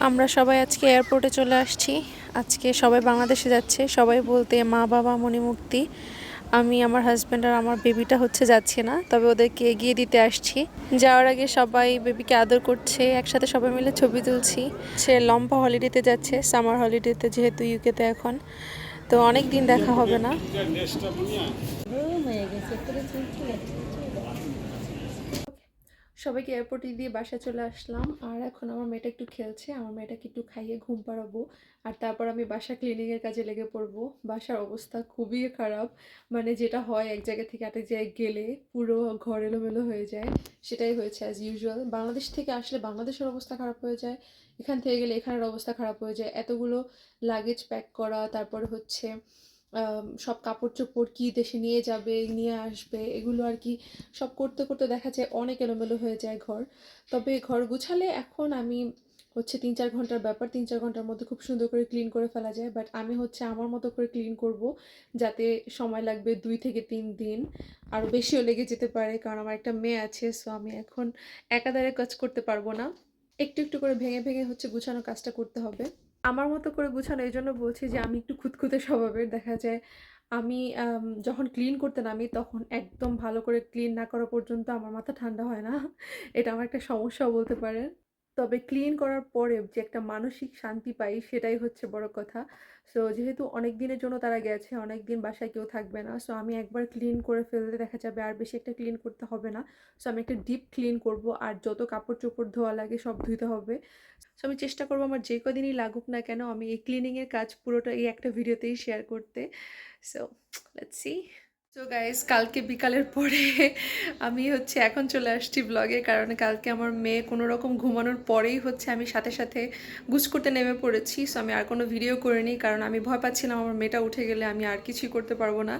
আমরা সবাই আজকে এয়ারপোর্টে চলে আসছি। আজকে সবাই বাংলাদেশে যাচ্ছে। সবাই বলতে মা, বাবা, মণিমুক্তি। আমি, আমার হাজব্যান্ড আর আমার বেবিটা হচ্ছে যাচ্ছে না। তবে ওদেরকে এগিয়ে দিতে আসছি। যাওয়ার আগে সবাই বেবিকে আদর করছে। একসাথে সবাই মিলে ছবি তুলছি। সে লম্বা হলিডেতে যাচ্ছে। সামার হলিডেতে যেহেতু ইউকেতে এখন। তো অনেক দিন দেখা হবে না। সবাইকে এয়ারপোর্টে দিয়ে বাসায় চলে আসলাম। আর এখন আমার মেয়েটা একটু খেলছে, আমার মেয়েটাকে একটু খাইয়ে ঘুম পাড়াবো। আর তারপর আমি বাসা ক্লিনিংয়ের কাজে লেগে পড়ব। বাসার অবস্থা খুবই খারাপ মানে যেটা হয় এক জায়গা থেকে আরেক জায়গায় গেলে পুরো ঘর এলোমেলো হয়ে যায়। সেটাই হয়েছে অ্যাজ ইউজুয়াল বাংলাদেশ থেকে আসলে বাংলাদেশের অবস্থা খারাপ হয়ে যায়। এখান থেকে গেলে এখানের অবস্থা খারাপ হয়ে যায়। এতগুলো লাগেজ প্যাক করা, তারপর হচ্ছে সব কাপড় চোপড় কী দেশে নিয়ে যাবে, নিয়ে আসবে, এগুলো আর কি সব করতে করতে দেখা যায় অনেক এলোমেলো হয়ে যায় ঘর। তবে ঘর গুছালে এখন আমি হচ্ছে তিন চার ঘণ্টার ব্যাপার, তিন চার ঘণ্টার মধ্যে খুব সুন্দর করে ক্লিন করে ফেলা যায়। বাট আমি হচ্ছে আমার মতো করে ক্লিন করব যাতে সময় লাগবে দুই থেকে তিন দিন। আরও বেশিও লেগে যেতে পারে কারণ আমার একটা মেয়ে আছে সো আমি এখন একাধারে কাজ করতে পারব না। একটু একটু করে ভেঙে ভেঙে হচ্ছে গুছানো কাজটা করতে হবে। আমার মতো করে গুছানো এই জন্য বলছি যে আমি একটু খুঁতখুঁতে স্বভাবের দেখা যায়। আমি যখন ক্লিন করতে নামি তখন একদম ভালো করে ক্লিন না করা পর্যন্ত আমার মাথা ঠান্ডা হয় না। এটা আমার একটা সমস্যাও বলতে পারেন। তবে ক্লিন করার পরে যে একটা মানসিক শান্তি পাই সেটাই হচ্ছে বড় কথা। সো যেহেতু অনেক দিনের জন্য তারা গেছে, অনেক দিন বাসায় কেউ থাকবে না সো আমি একবার ক্লিন করে ফেলতে দেখা যাবে আর বেশি একটা ক্লিন করতে হবে না। সো আমি একটা ডিপ ক্লিন করব আর যত কাপড় চোপড় ধোয়া লাগে সব ধুইতে হবে। সো আমি চেষ্টা করব আমার যে কদিনই লাগুক না কেন, আমি এই ক্লিনিংয়ের কাজ পুরোটা এই একটা ভিডিওতেই শেয়ার করতে। সো লেটস সি তো গাইস কালকে বিকালের পরে আমি হচ্ছে এখন চলে আসছি ব্লগে কারণ কালকে আমার মেয়ে কোনো রকম ঘুমানোর পরেই হচ্ছে আমি সাথে সাথে গুছ করতে নেমে পড়েছি। সো আমি আর কোনো ভিডিও করিনি, কারণ আমি ভয় পাচ্ছিলাম আমার মেয়েটা উঠে গেলে আমি আর কিছুই করতে পারব না।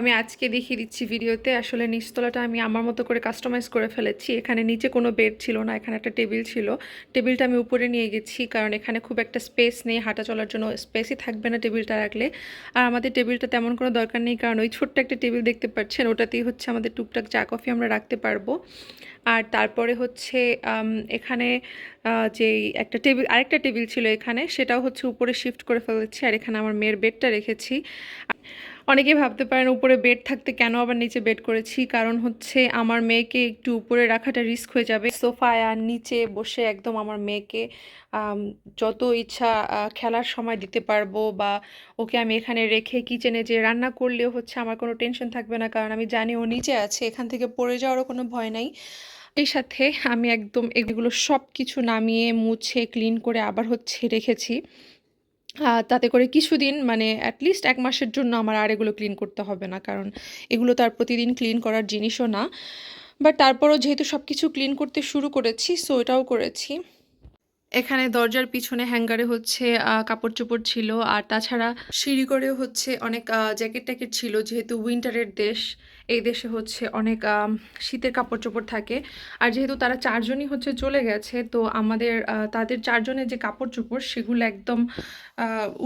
আমি আজকে দেখিয়ে দিচ্ছি ভিডিওতে আসলে নিচতলাটা আমি আমার মতো করে কাস্টমাইজ করে ফেলেছি। এখানে নিচে কোনো বেড ছিল না, এখানে একটা টেবিল ছিল। টেবিলটা আমি উপরে নিয়ে গেছি, কারণ এখানে খুব একটা স্পেস নেই, হাঁটা চলার জন্য স্পেসই থাকবে না টেবিলটা রাখলে। আর আমাদের টেবিলটা তেমন কোনো দরকার নেই, কারণ ওই ছোট্ট একটা টেবিল দেখতে পাচ্ছেন, ওটাতেই হচ্ছে আমাদের টুকটাক চা কফি আমরা রাখতে পারব। আর তারপরে হচ্ছে এখানে যে একটা টেবিল আরেকটা টেবিল ছিল এখানে, সেটাও হচ্ছে উপরে শিফট করে ফেলেছি। আর এখানে আমার মেয়ের বেডটা রেখেছি। অনেকেই ভাবতে পারেন উপরে বেড থাকতে কেন আবার নিচে বেড করেছি? কারণ হচ্ছে আমার মেয়েকে একটু উপরে রাখাটা রিস্ক হয়ে যাবে। সোফায় আর নিচে বসে একদম আমার মেয়েকে যত ইচ্ছা খেলার সময় দিতে পারব বা ওকে আমি এখানে রেখে কিচেনে যে রান্না করলেও হচ্ছে আমার কোনো টেনশন থাকবে না। কারণ আমি জানি ও নিচে আছে, এখান থেকে পড়ে যাওয়ারও কোনো ভয় নাই। এই সাথে আমি একদম এগুলো সব কিছু নামিয়ে, মুছে ক্লিন করে আবার হচ্ছে রেখেছি। তাতে করে কিছুদিন মানে অ্যাটলিস্ট এক মাসের জন্য আমার আর এগুলো ক্লিন করতে হবে না, কারণ এগুলো তার প্রতিদিন ক্লিন করার জিনিসও না। বাট তারপরও যেহেতু সব কিছু ক্লিন করতে শুরু করেছি সো এটাও করেছি। এখানে দরজার পিছনে হ্যাঙ্গারে হচ্ছে কাপড় চোপড় ছিল, আর তাছাড়া সিঁড়ি করেও হচ্ছে অনেক জ্যাকেট ট্যাকেট ছিল, যেহেতু উইন্টারের দেশ, এই দেশে হচ্ছে অনেক শীতের কাপড় চোপড় থাকে। আর যেহেতু তারা চারজনই হচ্ছে চলে গেছে, তো আমাদের তাদের চারজনের যে কাপড় চোপড় সেগুলো একদম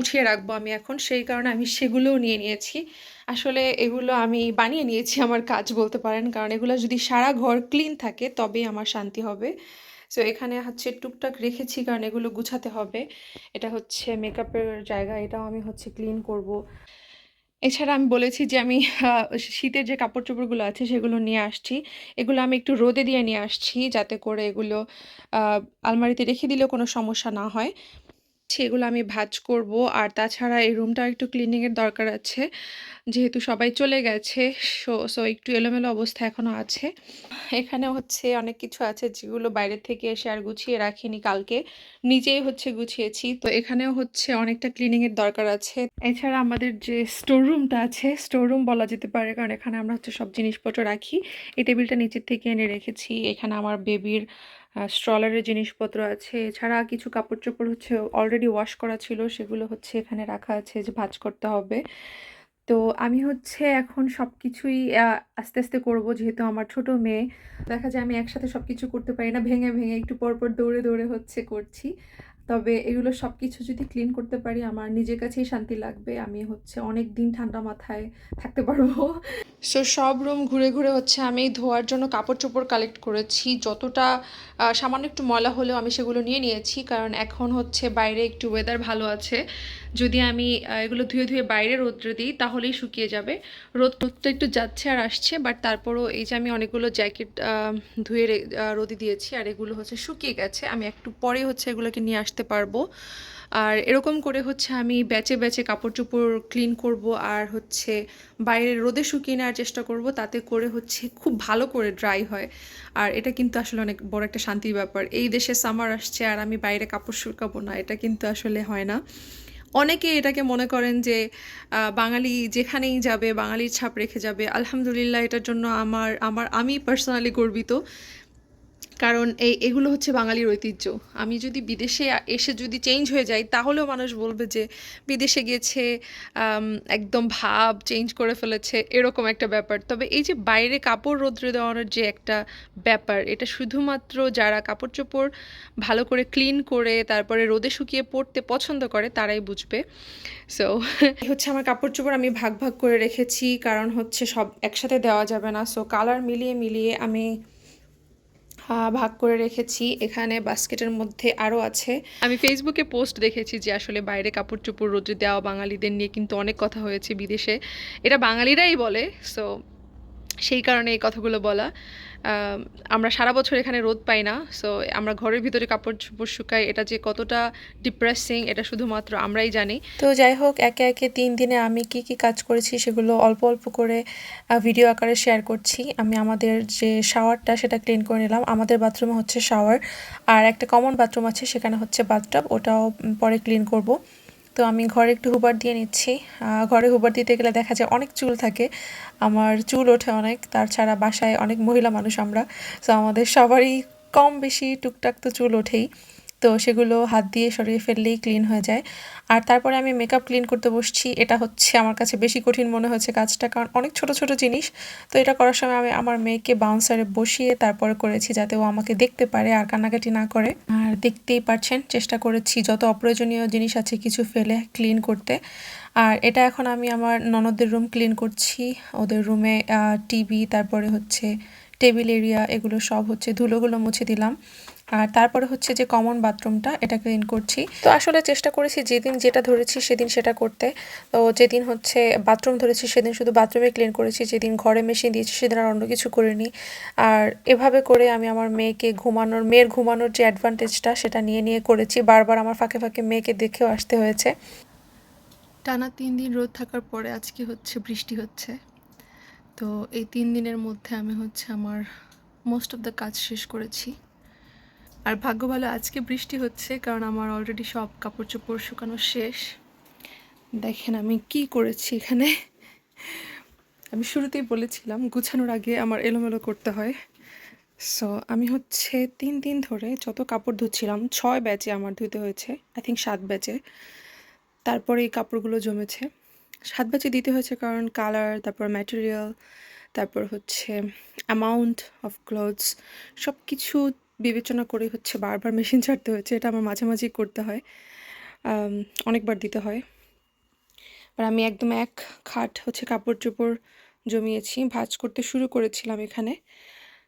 উঠিয়ে রাখব আমি এখন। সেই কারণে আমি সেগুলোও নিয়ে নিয়েছি। আসলে এগুলো আমি বানিয়ে নিয়েছি আমার কাজ বলতে পারেন, কারণ এগুলো যদি সারা ঘর ক্লিন থাকে, তবেই আমার শান্তি হবে। সো এখানে হচ্ছে টুকটাক রেখেছি কারণ এগুলো গুছাতে হবে। এটা হচ্ছে মেকআপের জায়গা, এটাও আমি হচ্ছে ক্লিন করব। এছাড়া আমি বলেছি যে আমি শীতের যে কাপড় চোপড়গুলো আছে সেগুলো নিয়ে আসছি। এগুলো আমি একটু রোদে দিয়ে নিয়ে আসছি যাতে করে এগুলো আলমারিতে রেখে দিলেও কোনো সমস্যা না হয়। সেগুলো আমি ভাজ করব। আর তাছাড়া এই রুমটা একটু ক্লিনিংয়ের দরকার আছে। যেহেতু সবাই চলে গেছে, সো সো একটু এলোমেলো অবস্থা এখনও আছে। এখানে হচ্ছে অনেক কিছু আছে যেগুলো বাইরে থেকে এসে আর গুছিয়ে রাখিনি কালকে। নিজেই হচ্ছে গুছিয়েছি। তো এখানেও হচ্ছে অনেকটা ক্লিনিংয়ের দরকার আছে। এছাড়া আমাদের যে স্টোর রুমটা আছে স্টোর রুম বলা যেতে পারে, কারণ এখানে আমরা হচ্ছে সব জিনিসপত্র রাখি। এই টেবিলটা নিচের থেকে এনে রেখেছি। এখানে আমার বেবির স্ট্রলারের জিনিসপত্র আছে, এছাড়া কিছু কাপড় চোপড় হচ্ছে অলরেডি ওয়াশ করা ছিল, সেগুলো হচ্ছে এখানে রাখা আছে যে ভাজ করতে হবে। তো আমি হচ্ছে এখন সব কিছুই আস্তে আস্তে করব যেহেতু আমার ছোট মেয়ে। দেখা যায় আমি একসাথে সব কিছু করতে পারি না, ভেঙে ভেঙে একটু পরপর পর দৌড়ে দৌড়ে হচ্ছে করছি। তবে এগুলো সব কিছু যদি ক্লিন করতে পারি, আমার নিজের কাছেই শান্তি লাগবে। আমি হচ্ছে অনেক দিন ঠান্ডা মাথায় থাকতে পারব। সো সব রুম ঘুরে ঘুরে হচ্ছে আমি ধোয়ার জন্য কাপড় চোপড় কালেক্ট করেছি। যতটা সামান্য একটু ময়লা হলেও আমি সেগুলো নিয়ে নিয়েছি, কারণ এখন হচ্ছে বাইরে একটু ওয়েদার ভালো আছে। যদি আমি এগুলো ধুয়ে ধুয়ে বাইরে রোদ্রে দিই, তাহলেই শুকিয়ে যাবে। রোদ রোদটা একটু যাচ্ছে আর আসছে বাট তারপরও এই যে আমি অনেকগুলো জ্যাকেট ধুয়ে রোদে দিয়েছি, আর এগুলো হচ্ছে শুকিয়ে গেছে। আমি একটু পরে হচ্ছে এগুলোকে নিয়ে আসতে পারব। আর এরকম করে হচ্ছে আমি ব্যাচে ব্যাচে কাপড় চোপড় ক্লিন করব, আর হচ্ছে বাইরে রোদে শুকিয়ে নেওয়ার চেষ্টা করব, তাতে করে হচ্ছে খুব ভালো করে ড্রাই হয়। আর এটা কিন্তু আসলে অনেক বড় একটা শান্তির ব্যাপার। এই দেশে সামার আসছে, আর আমি বাইরে কাপড় শুকাবো না, এটা কিন্তু আসলে হয় না। অনেকে এটাকে মনে করেন যে বাঙালি যেখানেই যাবে, বাঙালির ছাপ রেখে যাবে। আলহামদুলিল্লাহ এটার জন্য আমার আমার, আমি পার্সোনালি গর্বিত। কারণ এই, এগুলো হচ্ছে বাঙালির ঐতিহ্য। আমি যদি বিদেশে এসে যদি চেঞ্জ হয়ে যাই, তাহলেও মানুষ বলবে যে বিদেশে গিয়েছে একদম ভাব চেঞ্জ করে ফেলেছে, এরকম একটা ব্যাপার। তবে এই যে বাইরে কাপড় রোদ্রে দেওয়ানোর যে একটা ব্যাপার, এটা শুধুমাত্র যারা কাপড় চোপড় ভালো করে ক্লিন করে, তারপরে রোদে শুকিয়ে পড়তে পছন্দ করে, তারাই বুঝবে। সো হচ্ছে আমার কাপড় চোপড় আমি ভাগ ভাগ করে রেখেছি, কারণ হচ্ছে সব একসাথে দেওয়া যাবে না। সো কালার মিলিয়ে মিলিয়ে আমি ভাগ করে রেখেছি। এখানে বাস্কেটের মধ্যে আরও আছে। আমি ফেসবুকে পোস্ট দেখেছি যে আসলে বাইরে কাপড় চোপড় রোজে দেওয়া বাঙালিদের নিয়ে কিন্তু অনেক কথা হয়েছে বিদেশে। এটা বাঙালিরাই বলে সো সেই কারণে এই কথাগুলো বলা। আমরা সারা বছর এখানে রোদ পাই না সো আমরা ঘরের ভিতরে কাপড় চোপড় শুকাই, এটা যে কতটা ডিপ্রেসিং এটা শুধুমাত্র আমরাই জানি। তো যাই হোক, একে একে তিন দিনে আমি কি কি কাজ করেছি সেগুলো অল্প অল্প করে ভিডিও আকারে শেয়ার করছি। আমি আমাদের যে শাওয়ারটা সেটা ক্লিন করে নিলাম। আমাদের বাথরুমে হচ্ছে শাওয়ার আর একটা কমন বাথরুম আছে, সেখানে হচ্ছে বাথটাব ওটাও পরে ক্লিন করব। তো আমি ঘরে একটু হুবার দিয়ে নিচ্ছি। ঘরে হুবার দিতে গেলে দেখা যায় অনেক চুল থাকে। আমার চুল ওঠে অনেক, তার ছাড়া বাসায় অনেক মহিলা মানুষ আমরা। তো আমাদের সবারই কম বেশি টুকটাক তো চুল ওঠেই। তো সেগুলো হাত দিয়ে সরিয়ে ফেললেই ক্লিন হয়ে যায়। আর তারপরে আমি মেকআপ ক্লিন করতে বসছি, এটা হচ্ছে আমার কাছে বেশি কঠিন মনে হচ্ছে কাজটা, কারণ অনেক ছোট ছোট জিনিস। তো এটা করার সময় আমি আমার মেয়েকে বাউন্সারে বসিয়ে তারপরে করেছি যাতে ও আমাকে দেখতে পারে আর কান্নাকাটি না করে। আর দেখতেই পারছেন, চেষ্টা করেছি যত অপ্রয়োজনীয় জিনিস আছে কিছু ফেলে ক্লিন করতে। আর এটা এখন আমি আমার ননদের রুম ক্লিন করছি। ওদের রুমে টিভি তারপরে হচ্ছে টেবিল এরিয়া এগুলো সব হচ্ছে ধুলোগুলো মুছে দিলাম। আর তারপরে হচ্ছে যে কমন বাথরুমটা এটা ক্লিন করছি। তো আসলে চেষ্টা করেছি যেদিন যেটা ধরেছি সেদিন সেটা করতে। তো যেদিন হচ্ছে বাথরুম ধরেছি সেদিন শুধু বাথরুমে ক্লিন করেছি, যেদিন ঘরে মেশিন দিয়েছি সেদিন আর অন্য কিছু করিনি। আর এভাবে করে আমি আমার মেয়েকে ঘুমানোর, মেয়ের ঘুমানোর যে অ্যাডভান্টেজটা সেটা নিয়ে নিয়ে করেছি। বারবার আমার ফাঁকে ফাঁকে মেয়েকে দেখেও আসতে হয়েছে। টানা তিন দিন রোদ থাকার পরে আজকে হচ্ছে বৃষ্টি হচ্ছে। তো এই তিন দিনের মধ্যে আমি হচ্ছে আমার মোস্ট অফ দ্য কাজ শেষ করেছি। আর ভাগ্য ভালো, আজকে বৃষ্টি হচ্ছে, কারণ আমার অলরেডি সব কাপড় চোপড় শুকানো শেষ। দেখেন আমি কি করেছি এখানে। আমি শুরুতেই বলেছিলাম, গুছানোর আগে আমার এলোমেলো করতে হয়। সো আমি হচ্ছে তিন দিন ধরে যত কাপড় ধুচ্ছিলাম, ছয় ব্যাচে আমার ধুতে হয়েছে আই থিঙ্ক সাত ব্যাচে। তারপরে এই কাপড়গুলো জমেছে। সাত ব্যাচে দিতে হয়েছে কারণ কালার তারপর ম্যাটেরিয়াল তারপর হচ্ছে অ্যামাউন্ট অফ ক্লোথস সব কিছু বিবেচনা করে হচ্ছে বারবার মেশিন ছাড়তে হয়েছে, এটা আমার মাঝে মাঝেই করতে হয়। অনেকবার দিতে হয়। আর আমি একদম এক খাট হচ্ছে কাপড় চোপড় জমিয়েছি, ভাজ করতে শুরু করেছিলাম এখানে।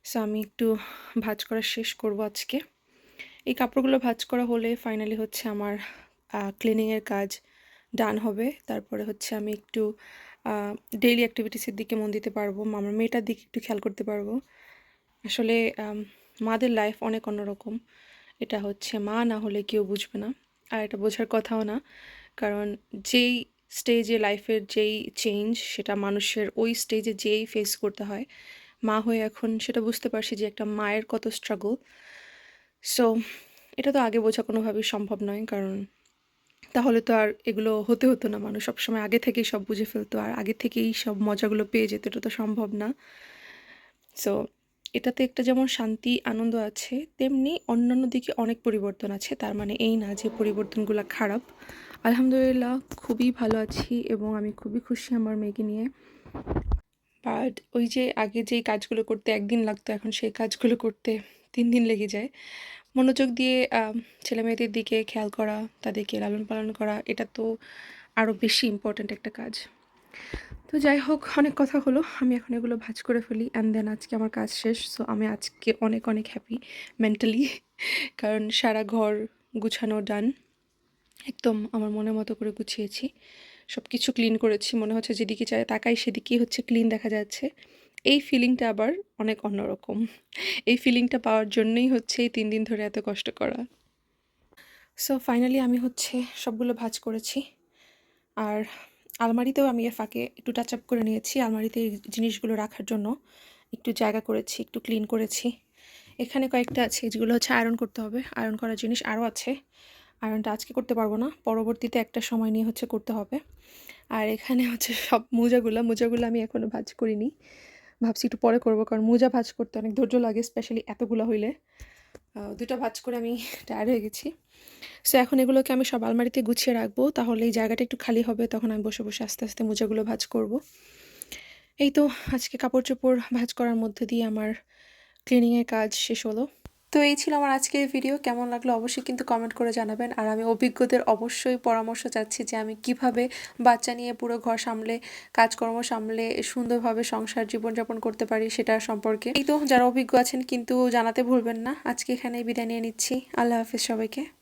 সো আমি একটু ভাজ করা শেষ করব আজকে। এই কাপড়গুলো ভাজ করা হলে ফাইনালি হচ্ছে আমার ক্লিনিংয়ের কাজ ডান হবে। তারপরে হচ্ছে আমি একটু ডেইলি অ্যাক্টিভিটিসের দিকে মন দিতে পারব। আমার মেয়েটার দিকে একটু খেয়াল করতে পারব। আসলে মাদের লাইফ অনেক অন্যরকম। এটা হচ্ছে মা, না হলে কেউ বুঝবে না। আর এটা বোঝার কথাও না, কারণ যেই স্টেজে লাইফের যেই চেঞ্জ সেটা মানুষের ওই স্টেজে যেই ফেস করতে হয়, মা হয়ে এখন সেটা বুঝতে পারছি যে একটা মায়ের কত স্ট্রাগল সো এটা তো আগে বোঝা কোনোভাবেই সম্ভব নয়, কারণ তাহলে তো আর এগুলো হতে হতো না মানুষ। সবসময় আগে থেকেই সব বুঝে ফেলতো, আর আগে থেকেই সব মজাগুলো পেয়ে যেত, এটা তো সম্ভব না। সো এটাতে একটা যেমন শান্তি, আনন্দ আছে, তেমনি অন্যান্য দিকে অনেক পরিবর্তন আছে, তার মানে এই না যে পরিবর্তনগুলো খারাপ। আলহামদুলিল্লাহ, খুবই ভালো আছি এবং আমি খুবই খুশি আমার মেয়েকে নিয়ে। বাট ওই যে আগে যেই কাজগুলো করতে একদিন লাগতো, এখন সেই কাজগুলো করতে তিন দিন লেগে যায়। মনোযোগ দিয়ে ছেলেমেয়েদের দিকে খেয়াল করা, তাদেরকে লালন পালন করা, এটা তো আরও বেশি ইম্পর্ট্যান্ট একটা কাজ। তো যাই হোক, অনেক কথা হলো। আমি এখন এগুলো ভাজ করে ফেলি অ্যান্ড দেন আজকে আমার কাজ শেষ সো আমি আজকে অনেক অনেক হ্যাপি মেন্টালি কারণ সারা ঘর গুছানো ডান একদম আমার মনের মতো করে গুছিয়েছি। সব কিছু ক্লিন করেছি, মনে হচ্ছে যেদিকে চাই তাকাই, সেদিকেই হচ্ছে ক্লিন দেখা যাচ্ছে। এই ফিলিংটা আবার অনেক অন্যরকম। এই ফিলিংটা পাওয়ার জন্যই হচ্ছে এই তিন দিন ধরে এত কষ্ট করা। সো ফাইনালি আমি হচ্ছে সবগুলো ভাজ করেছি। আর আলমারিতেও আমি এর ফাঁকে একটু টাচ আপ করে নিয়েছি। আলমারিতে জিনিসগুলো রাখার জন্য একটু জায়গা করেছি, একটু ক্লিন করেছি। এখানে কয়েকটা আছে, যেগুলো হচ্ছে আয়রন করতে হবে। আয়রন করার জিনিস আরও আছে। আয়রনটা আজকে করতে পারব না, পরবর্তীতে একটা সময় নিয়ে হচ্ছে করতে হবে। আর এখানে হচ্ছে সব মোজাগুলো মোজাগুলো আমি এখনও ভাজ করিনি। ভাবছি একটু পরে করব, কারণ মোজা ভাজ করতে অনেক ধৈর্য লাগে স্পেশালি এতগুলো হইলে। দুটো ভাজ করে আমি টায়ার হয়ে গেছি। সো এখন এগুলোকে আমি সব আলমারিতে গুছিয়ে রাখব, তাহলে এই জায়গাটা একটু খালি হবে, তখন আমি বসে বসে আস্তে আস্তে মোজাগুলো ভাজ করব। এই তো আজকে কাপড় চোপড় ভাজ করার মধ্যে দিয়ে আমার ক্লিনিংয়ের কাজ শেষ হলো। তো এই ছিল আমার আজকের ভিডিও কেমন লাগল অবশ্যই কিন্তু কমেন্ট করে জানাবেন। আর আমি অভিজ্ঞদের অবশ্যই পরামর্শ চাচ্ছি যে আমি কীভাবে বাচ্চা নিয়ে পুরো ঘর সামলে, কাজকর্ম সামলে, সুন্দরভাবে সংসার জীবনযাপন করতে পারি সেটা সম্পর্কে। এই তো যারা অভিজ্ঞ আছেন কিন্তু জানাতে ভুলবেন না। আজকে এখানে বিদায় নিয়ে নিচ্ছি। আল্লাহ হাফিজ সবাইকে।